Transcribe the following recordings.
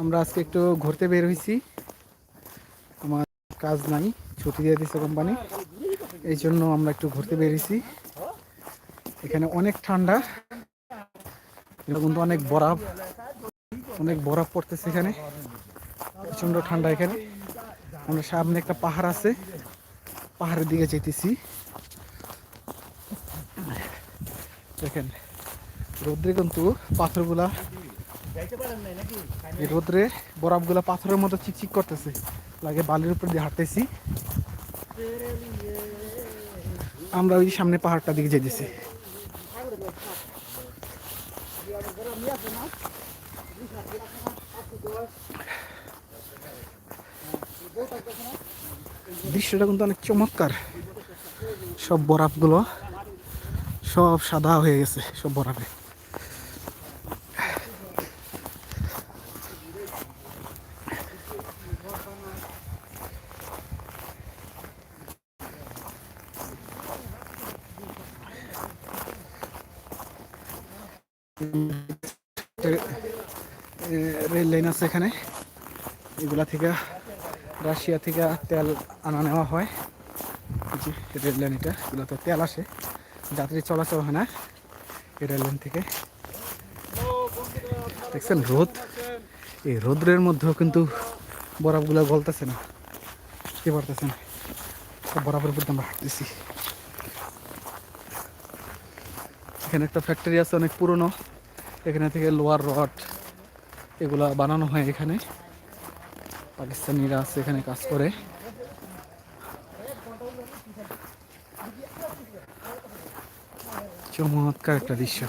আমরা আজকে একটু ঘুরতে বের হয়েছি। আমার কাজ নাই, ছুটি দিয়ে দিচ্ছে কোম্পানি। এই জন্য আমরা একটু ঘুরতে বেরিয়েছি এখানে অনেক ঠান্ডা, কিন্তু অনেক বরফ অনেক বরফ পড়তেছে এখানে। প্রচণ্ড ঠান্ডা এখানে। আমরা সামনে একটা পাহাড় আছে, পাহাড়ের দিকে যেতেছি দেখেন, রোদ্রে কিন্তু পাথরগুলা রোদ্রে বরফগুলা পাথরের মতো চিকচিক করতেছে। লাগে বালির উপর দিয়ে হাঁটতেছি। আমরা ওই সামনে পাহাড়টা দিকে যেতেছি দৃশ্যটা কিন্তু অনেক চমৎকার। সব বরফগুলো সব সাদা হয়ে গেছে, সব বরফে রেল লাইন আছে এখানে। এগুলা থেকে রাশিয়া থেকে তেল আনা নেওয়া হয়। জি রেল লাইন এটা তেল আসে। যাত্রী চলাচল হয় না এই রেল লাইন থেকে। দেখছেন রোদ? এই রোদ্রের মধ্যেও কিন্তু বরফগুলো গলতেছে না। বুঝতে পারতেছে না বরফের উপর আমরা হাঁটতেছি। এখানে একটা ফ্যাক্টরি আছে, অনেক পুরনো। এখানে থেকে লোয়ার রড এগুলা বানানো হয় এখানে। পাকিস্তানিরা আছে এখানে কাজ করে। চমৎকার একটা দৃশ্য।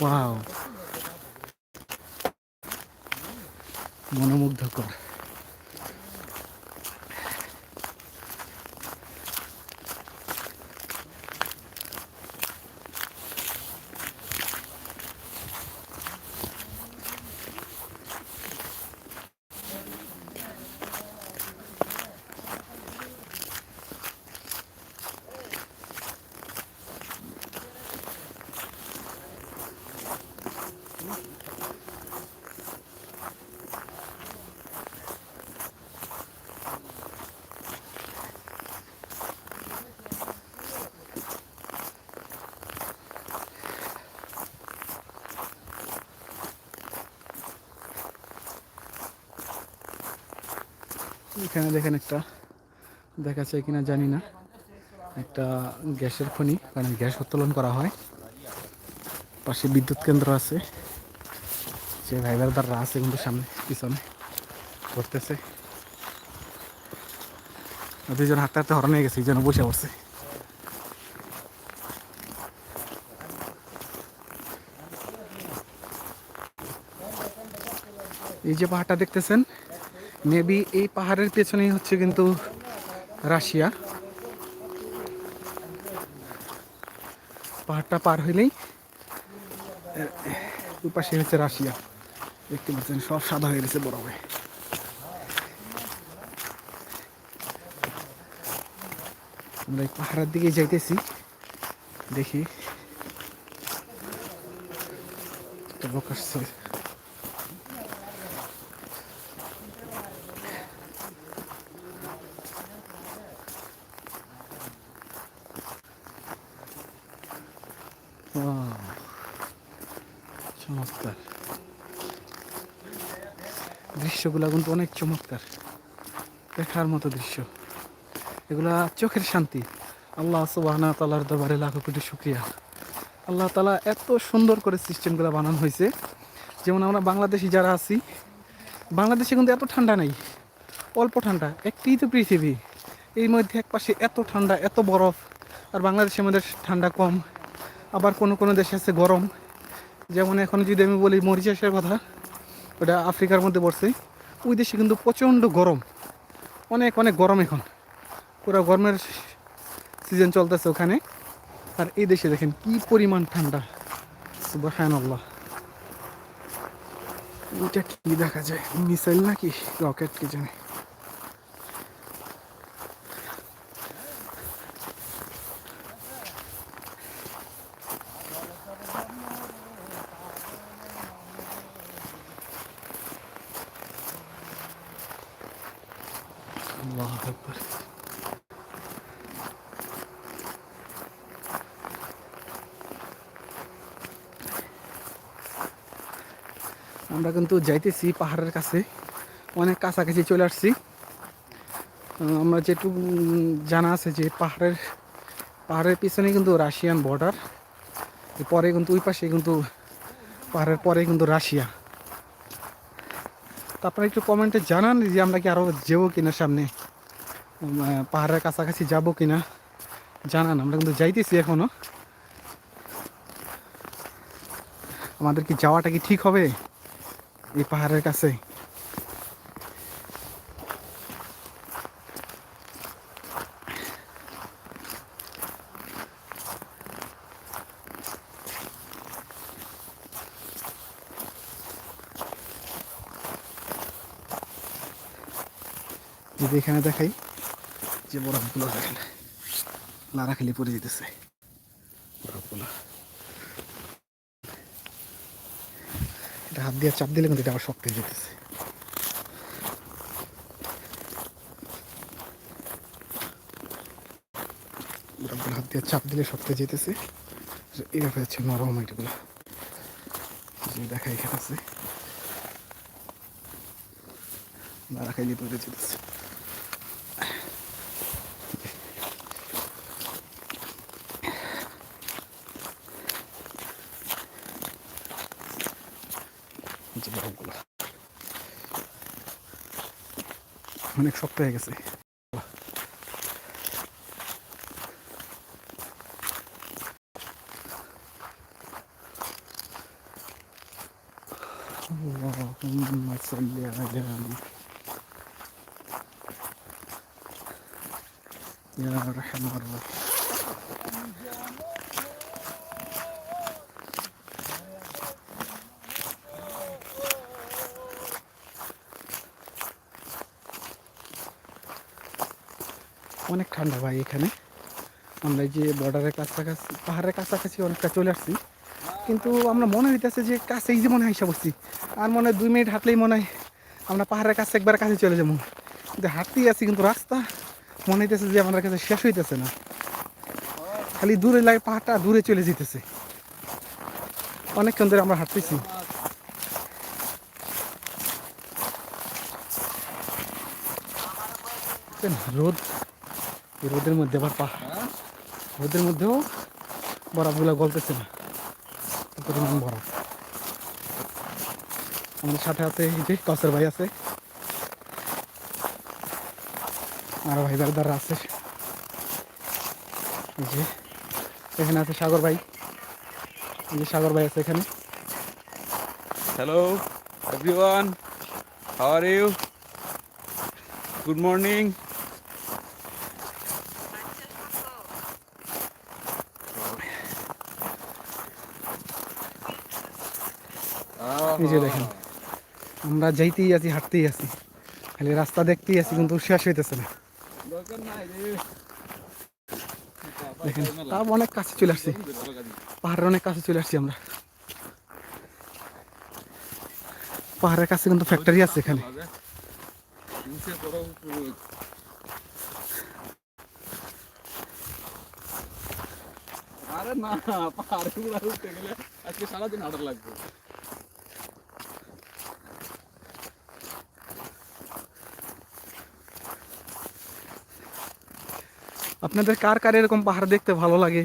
ওয়াও। মনোমুগ্ধকর। এখানে দেখেন একটা দেখা যায় কিনা জানি না। একটা গ্যাসের খনি, কারণ গ্যাস উত্তোলন করা হয়। পাশে বিদ্যুৎ কেন্দ্র আছে। যে দ্বারা আছে কিন্তু সামনে, পিছনে করতেছে দুজন হাঁটতে হাঁটতে হরণ হয়ে গেছে, এই জন্য বসে পড়ছে। এই যে পাহাড়টা দেখতেছেন মেবি এই পাহাড়ের পেছনেই হচ্ছে কিন্তু রাশিয়া। পাহাড়টা পার হইলেই পাশে হচ্ছে রাশিয়া। দেখতে পাচ্ছেন, সব সাদা হয়ে গেছে বরফে আমরা এই পাহাড়ের দিকে যাইতেছি, দেখি Wow. চমৎকার দৃশ্যগুলো কিন্তু অনেক চমৎকার। দেখার মতো দৃশ্য। এগুলা চোখের শান্তি। আল্লাহ সুবাহনা তালার দরবারে লাখো কোটি শুক্রিয়া। আল্লাহ তালা এত সুন্দর করে সিস্টেমগুলো বানানো হয়েছে। যেমন আমরা বাংলাদেশি যারা আছি, বাংলাদেশে কিন্তু এত ঠান্ডা নেই। অল্প ঠান্ডা একটি তো পৃথিবী। এর মধ্যে এক পাশে এত ঠান্ডা, এত বরফ, আর বাংলাদেশের মধ্যে ঠান্ডা কম। আবার কোনো কোনো দেশে আছে গরম। যেমন এখন যদি আমি বলি মরিচাসের কথা, ওটা আফ্রিকার মধ্যে পড়ছে। ওই দেশে কিন্তু প্রচণ্ড গরম। অনেক অনেক গরম এখন। পুরো গরমের সিজন চলতেছে ওখানে। আর এই দেশে দেখেন কি পরিমাণ ঠান্ডা। নল্লা এটা কি দেখা যায়? মিসাইল নাকি? রকেট, কি জানে আল্লাহ আকবার আমরা কিন্তু যাইতেছি পাহাড়ের কাছে। অনেক কাছাকাছি চলে আসছি। আমরা যেটুকু জানা আছে যে পাহাড়ের পাহাড়ের পিছনে কিন্তু রাশিয়ান বর্ডার পরে কিন্তু ওই পাশে কিন্তু পাহাড়ের পরে কিন্তু রাশিয়া। আপনারা একটু কমেন্টে জানান যে আমরা কি আরও যাব কিনা সামনে। পাহাড়ের কাছাকাছি যাব কিনা জানান। আমরা কিন্তু যাইতেছি এখনও আমাদের কি যাওয়াটা কি ঠিক হবে? এই পাহাড়ের কাছে। এখানে দেখাই যে বরফগুলো দেখেন লারা খালি পড়ে যেতেছে বরফগুলো এটা হাত দিয়ে চাপ দিলে কিন্তু এটা আবার শক্তি যেতেছে। হাত দিয়ে চাপ দিলে শক্তি যেতেছে। এভাবে হচ্ছে নরম এগুলো। যে দেখা এখানে আছে। লারা খাইলে পড়ে যেতেছে। যে বরফগুলো অনেক শক্ত হয়ে গেছে اللهم صل على محمد يا ارحم الراحمين অনেক ঠান্ডা ভাই এখানে। আমরা যে বর্ডারের কাছাকাছি, পাহাড়ের কাছাকাছি অনেকটা চলে আসছি। কিন্তু আমরা মনে হইতেছে যে কাছে এই যে মনে হয় বসছি আর মনে হয় দুই মিনিট হাঁটলেই মনে হয় আমরা পাহাড়ের কাছে একবার কাছে চলে যাব। কিন্তু হাঁটতেই আছি, কিন্তু রাস্তা মনে হইতেছে যে আমাদের কাছে শেষ হইতেছে না। খালি দূরে লাগে, পাহাড়টা দূরে চলে যেতেছে। অনেকক্ষণ ধরে আমরা হাঁটতেছি। রোদ রোদের মধ্যে আবার পাহাড় রোদের মধ্যেও বরফগুলো গলতেছে না পরিমাণ বরফ আমাদের সাথে আছে এই যে কসের ভাই আছে আরও ভাই বারদার আছে এই যে এখানে আছে সাগর ভাই এই যে সাগর ভাই আছে এখানে Hello, everyone. How are you? Good morning. এই যে দেখেন, আমরা যাইতেই আছি, হাঁটতেই আছি। খালি রাস্তা দেখতেই আছি, কিন্তু শেষ হইতেছে না। দেখেন, তাও অনেক কাছে চলে আসছি। পাহাড়ের অনেক কাছে চলে আসছি আমরা। পাহাড়ের কাছে কিন্তু ফ্যাক্টরি আছে এখানে। আরে না, পাহাড়ে উঠতে গেলে আজকে সারাদিন হাঁটা লাগবে। আপনাদের কার কার এরকম পাহাড় দেখতে ভালো লাগে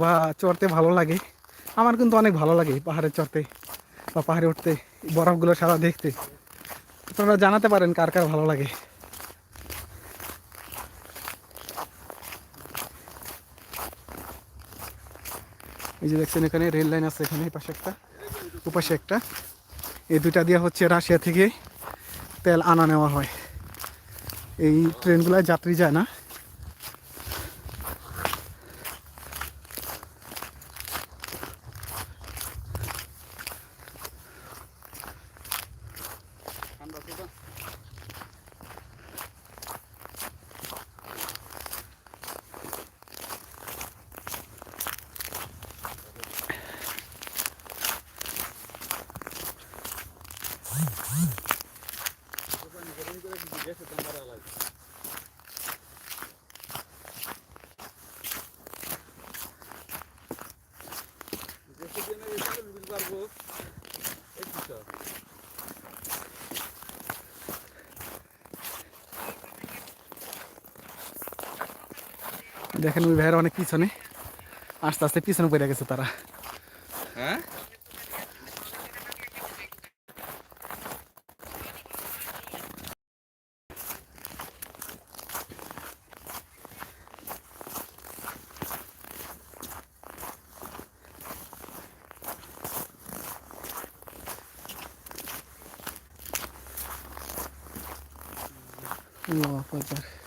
বা চড়তে ভালো লাগে? আমার কিন্তু অনেক ভালো লাগে পাহাড়ে চড়তে বা পাহাড়ে উঠতে বরফগুলো সারা দেখতে। আপনারা জানাতে পারেন কার কার ভালো লাগে। এই যে দেখছেন এখানে, রেল লাইন আছে এখানে পাশে একটা, ওপাশে একটা। এই দুইটা দিয়ে হচ্ছে রাশিয়া থেকে তেল আনা নেওয়া হয়। এই ট্রেনগুলো যাত্রী যায় না। দেখেন ওই ভাইয়ের অনেক পিছনে। আস্তে আস্তে পিছনে পড়ে গেছে তারা। হ্যাঁ? আল্লাহু আকবার।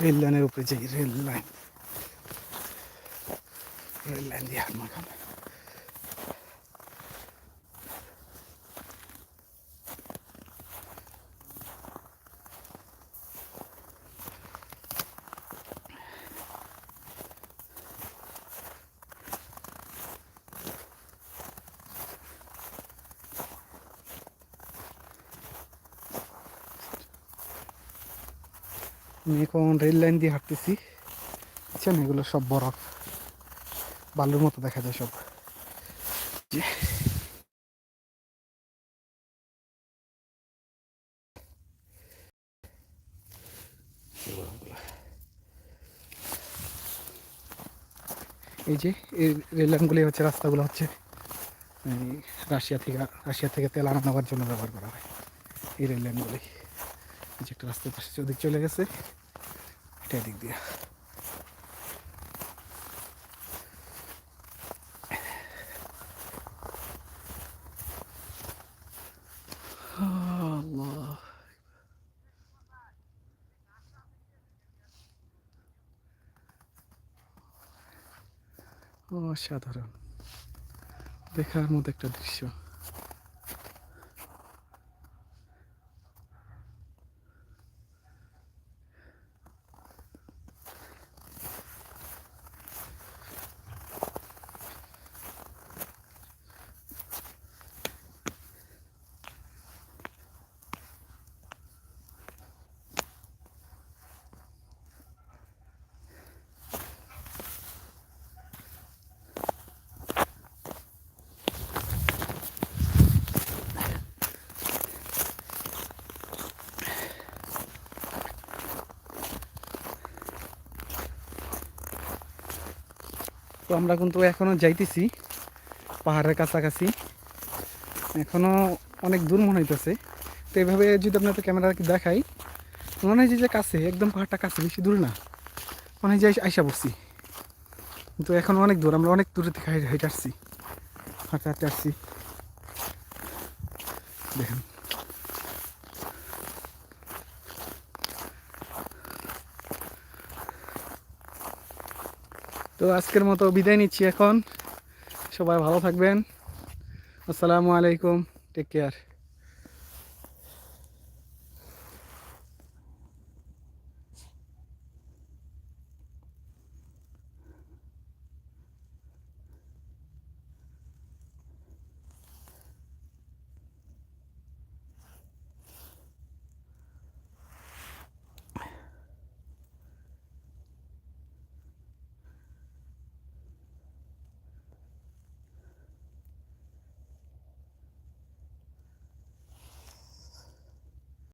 রেল লাইনের উপরে যাই রেল লাইন রেল লাইন দিয়ে হাত আমি এখন রেল লাইন দিয়ে হাঁটতেছি। বুঝছেন? এগুলো সব বরফ বালুর মতো দেখা যায় সব। এই যে, এই রেল লাইনগুলি হচ্ছে, রাস্তাগুলো হচ্ছে রাশিয়া থেকে রাশিয়া থেকে তেল আনা নেওয়ার জন্য ব্যবহার করা হয়। এই রেল লাইনগুলি যে একটা রাস্তার পাশে ওদিক চলে গেছে। এটা দিক দিয়ে। অসাধারণ। দেখার মতো একটা দৃশ্য। তো আমরা কিন্তু এখনও যাইতেছি পাহাড়ের কাছাকাছি। এখনও অনেক দূর মনে হইতেছে। তো এভাবে যদি আপনাদের ক্যামেরা দেখাই, মনে হয় যে কাছে, একদম পাহাড়টা কাছে, বেশি দূর না। মনে হয় যে আইসা- বসছি কিন্তু এখন অনেক দূর, আমরা অনেক দূরে থেকে হাইটে আসছি। হাঁটতে হাঁটতে আসছি। দেখেন। তো আজকের মতো বিদায় নিচ্ছি এখন। সবাই ভালো থাকবেন। আসসালামু আলাইকুম। Take care